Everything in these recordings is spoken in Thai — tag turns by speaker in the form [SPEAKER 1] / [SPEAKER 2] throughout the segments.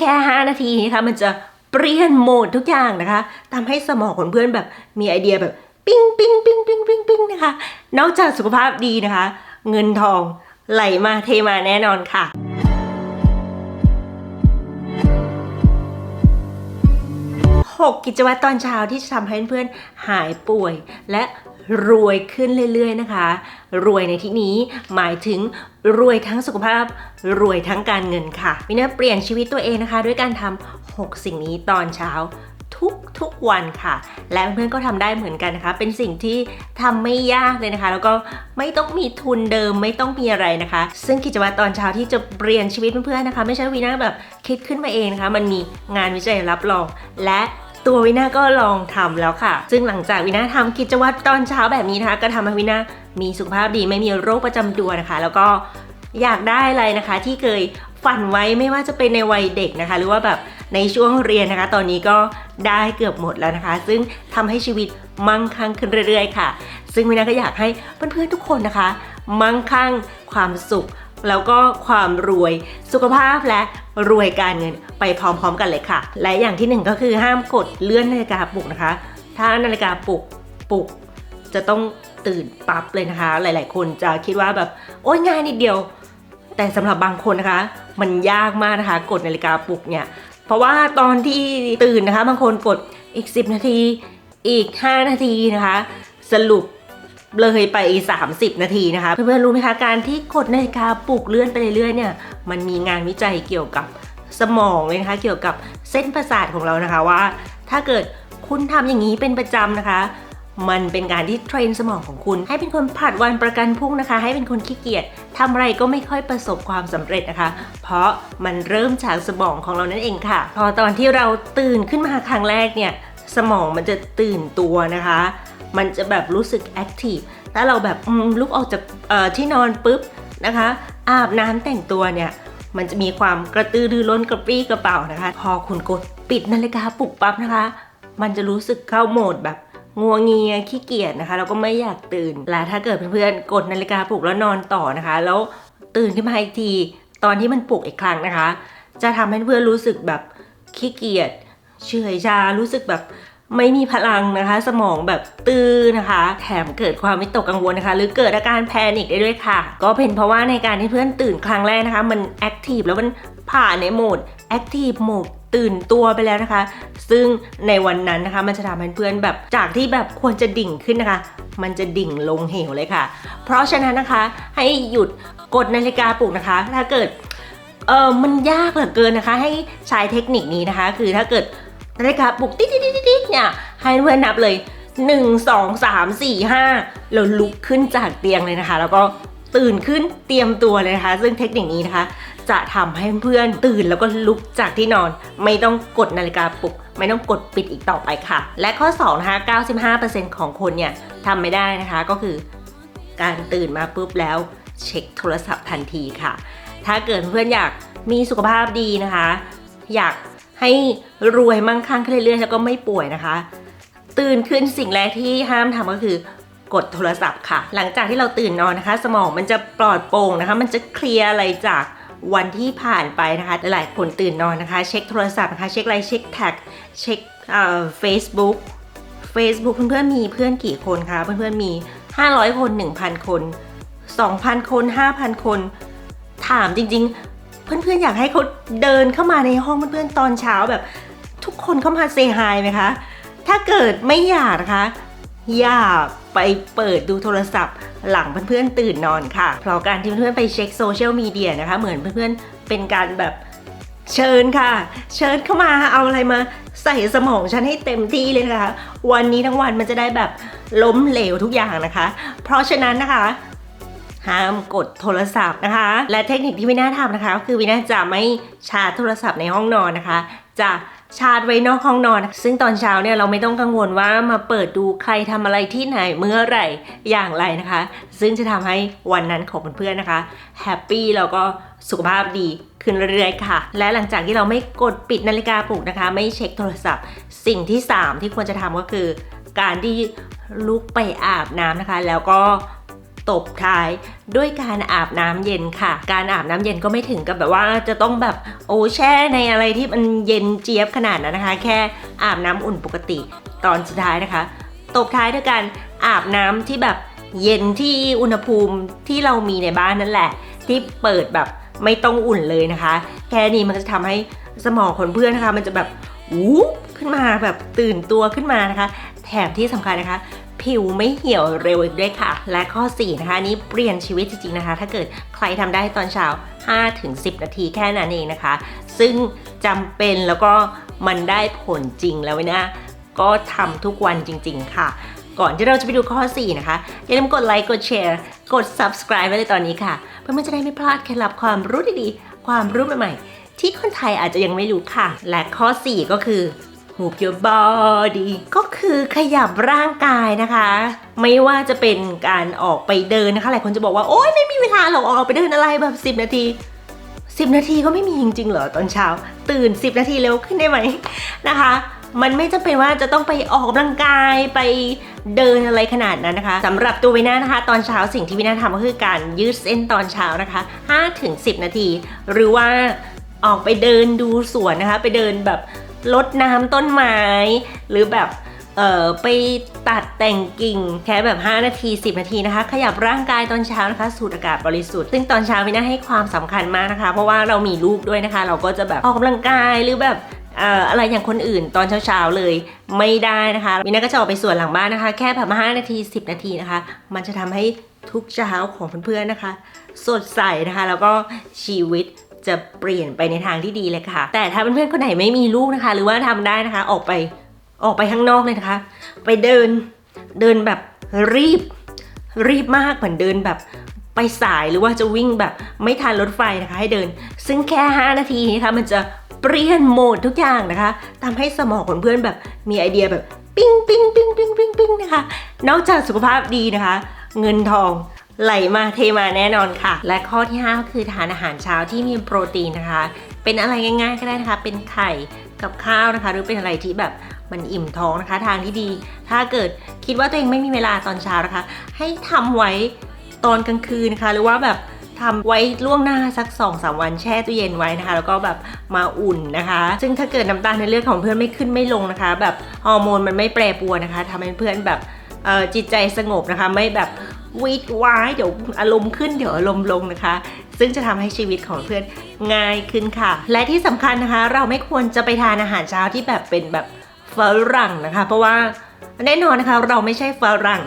[SPEAKER 1] แค่ 5 นาทีนะคะมันจะเปลี่ยนโหมดทุกอย่างนะคะทำให้สมองของเพื่อนแบบมีไอเดียแบบปิ้งปิ้งปิ้งปิ้งปิ้งปิ้งนะคะ นอกจากสุขภาพดีนะคะ เงินทองไหลมาเทมาแน่นอนค่ะ6กิจวัตรตอนเช้าที่จะทำให้เพื่อนหายป่วย และ รวยขึ้นเรื่อยๆนะคะ รวยในที่นี้หมายถึงรวยทั้งสุขภาพ รวยทั้งการเงินค่ะวินาเปลี่ยนชีวิตตัวเองนะคะ ด้วยการทำ6สิ่งนี้ตอนเช้าทุกทุกวันค่ะ และเพื่อนๆก็ทำได้เหมือนกันนะคะ เป็นสิ่งที่ทำไม่ยากเลยนะคะ แล้วก็ไม่ต้องมีทุนเดิมไม่ต้องมีอะไรนะคะ ซึ่งกิจวัตรตอนเช้าที่จะเปลี่ยนชีวิตเพื่อนๆนะคะ ไม่ใช่วีน่าแบบคิดขึ้นมาเองนะคะ มันมีงานวิจัยรับรอง และ ตัววินาก็ลองทำแล้วค่ะ ซึ่งหลังจากวินาทำกิจวัตรตอนเช้าแบบนี้นะคะ ก็ทำให้วินามีสุขภาพดีไม่มีโรคประจำตัวนะคะ แล้วก็อยากได้อะไรนะคะ ที่เคยฝันไว้ไม่ว่าจะเป็นในวัยเด็กนะคะ หรือว่าแบบในช่วงเรียนนะคะ ตอนนี้ก็ได้เกือบหมดแล้วนะคะ ซึ่งทำให้ชีวิตมั่งคั่งขึ้นเรื่อยๆ ค่ะ ซึ่งวินาก็อยากให้เพื่อนๆทุกคนนะคะ มั่งคั่งความสุข แล้วก็ความรวยสุขภาพและ รวยการเงินไปพร้อมๆ กันเลยค่ะ และอย่างที่หนึ่งก็คือห้ามกดเลื่อนนาฬิกาปลุกนะคะ ถ้านาฬิกาปลุกปลุกจะต้องตื่นปั๊บเลยนะคะ หลาย ๆ คนจะคิดว่าแบบโอ๊ยง่ายนิดเดียว แต่สำหรับบางคนนะคะ มันยากมากนะคะ กดนาฬิกาปลุกเนี่ย เพราะว่าตอนที่ตื่นนะคะ บางคนกดอีก 10 นาที อีก 5 นาทีนะคะ สรุป เลยไป30 นาทีนะคะเพื่อนๆรู้ไหมคะการที่กดนาฬิกาปลุกเลื่อนไปเรื่อยๆเนี่ยมันมีงานวิจัยเกี่ยวกับสมองเลยนะคะเกี่ยวกับเส้นประสาทของเรานะคะว่า ถ้าเกิดคุณทำอย่างนี้เป็นประจำนะคะ มันเป็นการที่เทรนสมองของคุณ ให้เป็นคนผัดวันประกันพรุ่งนะคะ ให้เป็นคนขี้เกียจทำอะไรก็ไม่ค่อยประสบความสำเร็จนะคะ เพราะมันเริ่มจากสมองของเรานั่นเองค่ะ พอตอนที่เราตื่นขึ้นมาครั้งแรกเนี่ยสมองมันจะตื่นตัวนะคะ มันจะแบบรู้สึกแอคทีฟถ้าเราแบบลุกออกจากที่นอนปุ๊บนะคะ อาบน้ำแต่งตัวเนี่ยมันจะมีความกระตือรือร้นกระปรี้กระเป๋านะคะ พอคุณกดปิดนาฬิกาปลุกปั๊บนะคะ มันจะรู้สึกเข้าโหมดแบบงัวงเงียขี้เกียจนะคะแล้วก็ไม่อยากตื่นและถ้าเกิดเพื่อนๆกดนาฬิกาปลุกแล้วนอนต่อนะคะ แล้วตื่นขึ้นมาอีกทีตอนที่มันปลุกอีกครั้งนะคะ จะทำให้เพื่อนรู้สึกแบบขี้เกียจเฉยชารู้สึกแบบ ไม่มีพลังนะคะ สมองแบบตื้อนะคะ แถมเกิดความวิตกกังวลนะคะ หรือเกิดอาการแพนิคได้ด้วยค่ะ ก็เป็นเพราะว่าในการที่เพื่อนตื่นครั้งแรกนะคะ มันแอคทีฟแล้วมันผ่านในโหมดแอคทีฟโหมดตื่นตัวไปแล้วนะคะ ซึ่งในวันนั้นนะคะ มันจะทำให้เพื่อนแบบจากที่แบบควรจะดิ่งขึ้นนะคะ มันจะดิ่งลงเหวเลยค่ะ เพราะฉะนั้นนะคะ ให้หยุดกดนาฬิกาปลุกนะคะ ถ้าเกิดเออมันยากเหลือเกินนะคะ ให้ใช้เทคนิคนี้นะคะ คือถ้าเกิด นาฬิกาปลุกติ๊ดติ๊ดติ๊ดเนี่ยให้เพื่อนนับเลย 1 2 3 4 5แล้วลุกขึ้นจากเตียงเลยนะคะ แล้วก็ตื่นขึ้นเตรียมตัวเลยนะคะ ซึ่งเทคนิคนี้นะคะ จะทำให้เพื่อนตื่นแล้วก็ลุกจากที่นอน ไม่ต้องกดนาฬิกาปลุก ไม่ต้องกดปิดอีกต่อไปค่ะ และข้อ2นะคะ95%ของคนเนี่ยทำไม่ได้นะคะก็คือ การตื่นมาปุ๊บแล้วเช็คโทรศัพท์ทันทีค่ะ ถ้าเกิดเพื่อนอยากมีสุขภาพดีนะคะ อยาก ให้รวยมั่งคั่งขึ้นเรื่อยๆแล้วก็ไม่ป่วยนะคะ ตื่นขึ้นสิ่งแรกที่ห้ามทำก็คือกดโทรศัพท์ค่ะ หลังจากที่เราตื่นนอนนะคะ สมองมันจะปลอดโปร่งนะคะ มันจะเคลียร์อะไรจากวันที่ผ่านไปนะคะ หลายคนตื่นนอนนะคะ เช็คโทรศัพท์นะคะ เช็คไลน์เช็คแท็กเช็คเอ่อ Facebook Facebook เพื่อนๆมีเพื่อนกี่คนคะเพื่อนๆมี 500 คน 1,000 คน 2,000 คน 5,000 คน ถามจริงๆ เพื่อนๆอยากให้เขาเดินเข้ามาในห้องเพื่อนๆตอนเช้าแบบ ทุกคนเข้ามาเซฮายไหมคะ ถ้าเกิดไม่อยากนะคะ อย่าไปเปิดดูโทรศัพท์ หลังเพื่อนๆตื่นนอนค่ะ เพราะการที่เพื่อนๆไปเช็คโซเชียลมีเดียนะคะ เหมือนเพื่อนๆเป็นการแบบเชิญค่ะ เชิญเข้ามาเอาอะไรมาใส่สมองฉันให้เต็มที่เลยนะคะ วันนี้ทั้งวันมันจะได้แบบล้มเหลวทุกอย่างนะคะ เพราะฉะนั้นนะคะ ห้ามกดโทรศัพท์นะคะ และเทคนิคที่วิน่าทำนะคะก็คือวินาจะไม่ชาร์จโทรศัพท์ในห้องนอนนะคะ จะชาร์จไว้นอกห้องนอน ซึ่งตอนเช้าเนี่ยเราไม่ต้องกังวลว่ามาเปิดดูใครทำอะไรที่ไหนเมื่อไหร่อย่างไรนะคะ ซึ่งจะทำให้วันนั้นของเพื่อนๆนะคะแฮปปี้แล้วก็สุขภาพดีขึ้นเรื่อยๆค่ะ และหลังจากที่เราไม่กดปิดนาฬิกาปลุกนะคะ ไม่เช็คโทรศัพท์ สิ่งที่ 3 ที่ควรจะทำก็คือ การที่ลุกไปอาบน้ำนะคะ แล้วก็ ตบท้ายด้วยการอาบน้ำเย็นค่ะ การอาบน้ำเย็นก็ไม่ถึงกับแบบว่าจะต้องแบบโอ้แช่ในอะไรที่มันเย็นเจี๊ยบขนาดนั้นนะคะ แค่อาบน้ำอุ่นปกติตอนสุดท้ายนะคะ ตบท้ายด้วยการอาบน้ำที่แบบเย็นที่อุณหภูมิที่เรามีในบ้านนั่นแหละ ที่เปิดแบบไม่ต้องอุ่นเลยนะคะ แค่นี้มันจะทำให้สมองของเพื่อนนะคะ มันจะแบบวูบขึ้นมาแบบตื่นตัวขึ้นมานะคะ แถมที่สำคัญนะคะ ผิวไม่เหี่ยวเร็วอีกด้วยค่ะ และข้อ 4 นะคะนนี้เปลี่ยนชีวิตจริงๆนะคะ ถ้าเกิดใครทำได้ตอนเช้า 5-10 นาทีแค่นั้นเองนะคะ ซึ่งจำเป็นแล้วก็มันได้ผลจริงแล้วนะ ก็ทำทุกวันจริง ๆ ค่ะ ก่อนที่เราจะไปดูข้อ 4 นะคะ อย่าลืมกดไลค์กดแชร์กด subscribe ไว้เลยตอนนี้ค่ะ เพื่อมันจะได้ไม่พลาดเคล็ดลับความรู้ดีๆ ความรู้ใหม่ๆที่คนไทยอาจจะยังไม่รู้ค่ะ และข้อ 4 ก็คือ move your body ก็คือขยับร่างกายนะคะ ไม่ว่าจะเป็นการออกไปเดินนะคะ หลายคนจะบอกว่า โอ๊ยไม่มีเวลาหรอกออกไปเดินอะไรแบบ 10 นาที 10 นาทีก็ไม่มีจริงๆเหรอตอนเช้า ตื่น 10 นาทีเร็วขึ้นได้ไหมนะคะ มันไม่จำเป็นว่าจะต้องไปออกกำลังกายไปเดินอะไรขนาดนั้นนะคะสำหรับตัววินานะคะ ตอนเช้าสิ่งที่วินาทำก็คือการยืดเส้นตอนเช้านะคะ5-10 นาที หรือว่าออกไปเดินดูสวนนะคะ ไปเดินแบบ ลดน้ำต้นไม้ หรือแบบเอ่อไปตัดแต่งกิ่งแค่แบบ 5 นาที 10 นาทีนะคะ ขยับร่างกายตอนเช้านะคะ สูดอากาศบริสุทธิ์ ซึ่งตอนเช้าวิน่าให้ความสำคัญมากนะคะ เพราะว่าเรามีลูกด้วยนะคะ เราก็จะแบบออกกำลังกายหรือแบบอะไรอย่างคนอื่นตอนเช้าๆเลยไม่ได้นะคะวินาก็จะออกไปสวนหลังบ้านนะคะ แค่แบบ5นาที 10 นาทีนะคะ มันจะทำให้ทุกเช้าของเพื่อนๆนะคะ สดใสนะคะ แล้วก็ชีวิต จะเปลี่ยนไปในทางที่ดีเลยค่ะ แต่ถ้าเพื่อนๆคนไหนไม่มีลูกนะคะ หรือว่าทำได้นะคะ ออกไปออกไปข้างนอกเลยนะคะ ไปเดินเดินแบบรีบ รีบมากเหมือนเดินแบบไปสายหรือว่าจะวิ่งแบบไม่ทันรถไฟนะคะ ให้เดิน ซึ่งแค่ 5 นาทีนะคะมันจะเปลี่ยนโหมดทุกอย่างนะคะทำให้สมองของเพื่อนแบบมีไอเดียแบบ ปิ้งปิ้งปิ้งปิ้งปิ้งปิ้งนะคะ นอกจากสุขภาพดีนะคะ เงินทอง ไหลมาเทมาแน่นอนค่ะ และข้อที่ 5 ก็คือทานอาหารเช้าที่มีโปรตีนนะคะ เป็นอะไรง่าย ๆ ก็ได้นะคะ เป็นไข่กับข้าวนะคะ หรือเป็นอะไรที่แบบมันอิ่มท้องนะคะ ทางที่ดี ถ้าเกิดคิดว่าตัวเองไม่มีเวลาตอนเช้านะคะ ให้ทำไว้ตอนกลางคืนนะคะ หรือว่าแบบทำไว้ล่วงหน้าสัก2อสวันแช่ตู้เย็นไว้นะคะ แล้วก็แบบมาอุ่นนะคะ ซึ่งถ้าเกิดน้ำตาลในเลือดของเพื่อนไม่ขึ้นไม่ลงนะคะ แบบฮอร์โมนมันไม่แปรปรวนนะคะทำให้เพื่อนแบบจิตใจสงบนะคะ ไม่แบบ วีดวายเดี๋ยวอารมณ์ขึ้นเดี๋ยวอารมณ์ลงนะคะ ซึ่งจะทำให้ชีวิตของเพื่อนง่ายขึ้นค่ะ และที่สำคัญนะคะ เราไม่ควรจะไปทานอาหารเช้าที่แบบเป็นแบบฝรั่งนะคะ เพราะว่าแน่นอนนะคะ เราไม่ใช่ฝรั่ง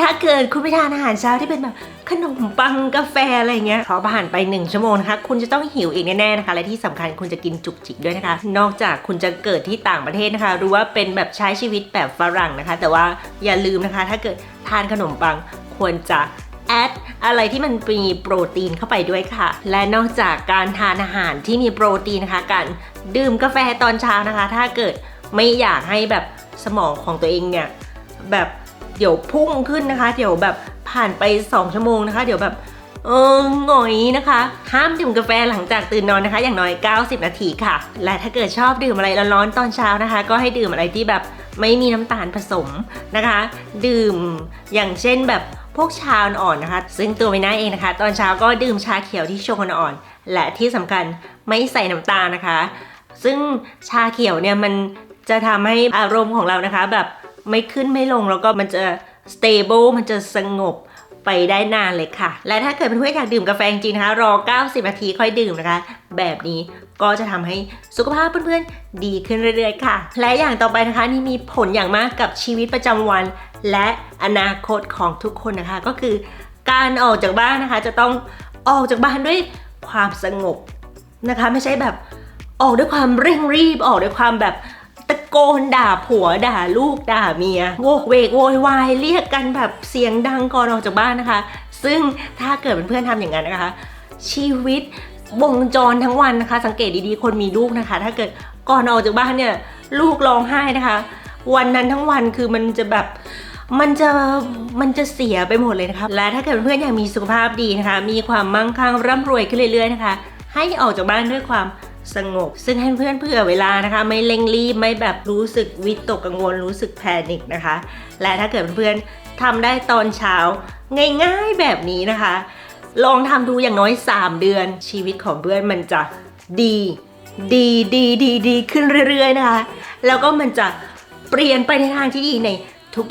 [SPEAKER 1] ถ้าเกิดคุณไปทานอาหารเช้าที่เป็นแบบ ขนมปังกาแฟอะไรเงี้ยพอผ่านไป 1 ชั่วโมงนะคะ คุณจะต้องหิวอีกแน่ๆนะคะ และที่สำคัญคุณจะกินจุกจิกด้วยนะคะ นอกจากคุณจะเกิดที่ต่างประเทศนะคะ หรือว่าเป็นแบบใช้ชีวิตแบบฝรั่งนะคะ แต่ว่าอย่าลืมนะคะ ถ้าเกิดทานขนมปังควรจะแอดอะไรที่มันมีโปรตีนเข้าไปด้วยค่ะ และนอกจากการทานอาหารที่มีโปรตีนนะคะ การดื่มกาแฟตอนเช้านะคะ ถ้าเกิดไม่อยากให้แบบสมองของตัวเองเนี่ยแบบเดี๋ยวพุ่งขึ้นนะคะ เดี๋ยวแบบ ผ่านไป 2 ชั่วโมงนะคะ เดี๋ยวแบบเออหงอยนะคะ ห้ามดื่มกาแฟหลังจากตื่นนอนนะคะ อย่างน้อย 90 นาทีค่ะ และถ้าเกิดชอบดื่มอะไรร้อนๆตอนเช้านะคะ ก็ให้ดื่มอะไรที่แบบไม่มีน้ำตาลผสมนะคะ ดื่มอย่างเช่นแบบพวกชาอ่อนๆนะคะ ซึ่งตัวไม่น่าเองนะคะ ตอนเช้าก็ดื่มชาเขียวที่ชงอ่อนๆและที่สำคัญไม่ใส่น้ำตาลนะคะ ซึ่งชาเขียวเนี่ยมันจะทำให้อารมณ์ของเรานะคะ แบบไม่ขึ้นไม่ลงแล้วก็มันจะ stable มันจะสงบไปได้นานเลยค่ะ และถ้าเกิดเพื่อนๆอยากดื่มกาแฟจริงๆนะคะ รอ 90 นาทีค่อยดื่มนะคะ แบบนี้ก็จะทำให้สุขภาพเพื่อนๆดีขึ้นเรื่อยๆค่ะ และอย่างต่อไปนะคะนี่มีผลอย่างมากกับชีวิตประจำวัน และอนาคตของทุกคนนะคะ ก็คือการออกจากบ้านนะคะ จะต้องออกจากบ้านด้วยความสงบนะคะ ไม่ใช่แบบออกด้วยความเร่งรีบออกด้วยความแบบ โกนด่าผัวด่าลูกด่าเมียโวกเวกโวยวายเรียกกันแบบเสียงดังก่อนออกจากบ้านนะคะ ซึ่งถ้าเกิดเป็นเพื่อนๆทำอย่างนั้นนะคะ ชีวิตวงจรทั้งวันนะคะ สังเกตดีๆ คนมีลูกนะคะ ถ้าเกิดก่อนออกจากบ้านเนี่ยลูกร้องไห้นะคะ วันนั้นทั้งวันคือมันจะแบบมันจะมันจะเสียไปหมดเลยนะคะและถ้าเกิดเพื่อนอยากมีสุขภาพดีนะคะ มีความมั่งคั่งร่ำรวยขึ้นเรื่อยๆนะคะ ให้ออกจากบ้านด้วยความ สงบ ซึ่งให้เพื่อนเผื่อเวลานะคะ ไม่เร่งรีบไม่แบบรู้สึกวิตกกังวลรู้สึกแพนิคนะคะ และถ้าเกิดเพื่อนๆทำได้ตอนเช้า ง่ายๆแบบนี้นะคะ ลองทำดูอย่างน้อย 3 เดือนชีวิตของเพื่อนมันจะดี ดีดีดีดีขึ้นเรื่อยๆนะคะ แล้วก็มันจะเปลี่ยนไปในทางที่ดีใน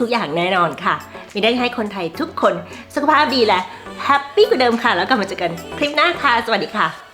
[SPEAKER 1] ทุกๆอย่างแน่นอนค่ะ มีได้ให้คนไทยทุกคนสุขภาพดีและแฮปปี้กว่าเดิมค่ะ แล้วกลับมาเจอกันคลิปหน้าค่ะ สวัสดีค่ะ